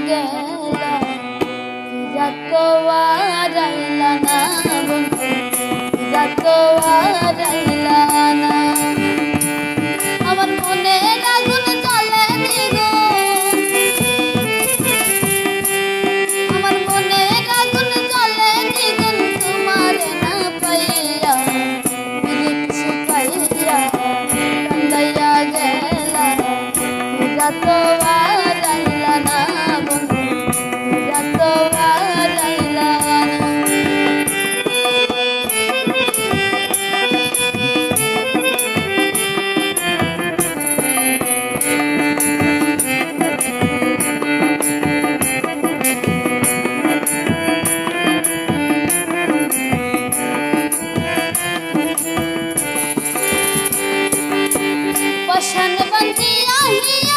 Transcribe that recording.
গেলা রাত আইলা না বন্ধু রাত আইলা শান বন্দি আহিয়া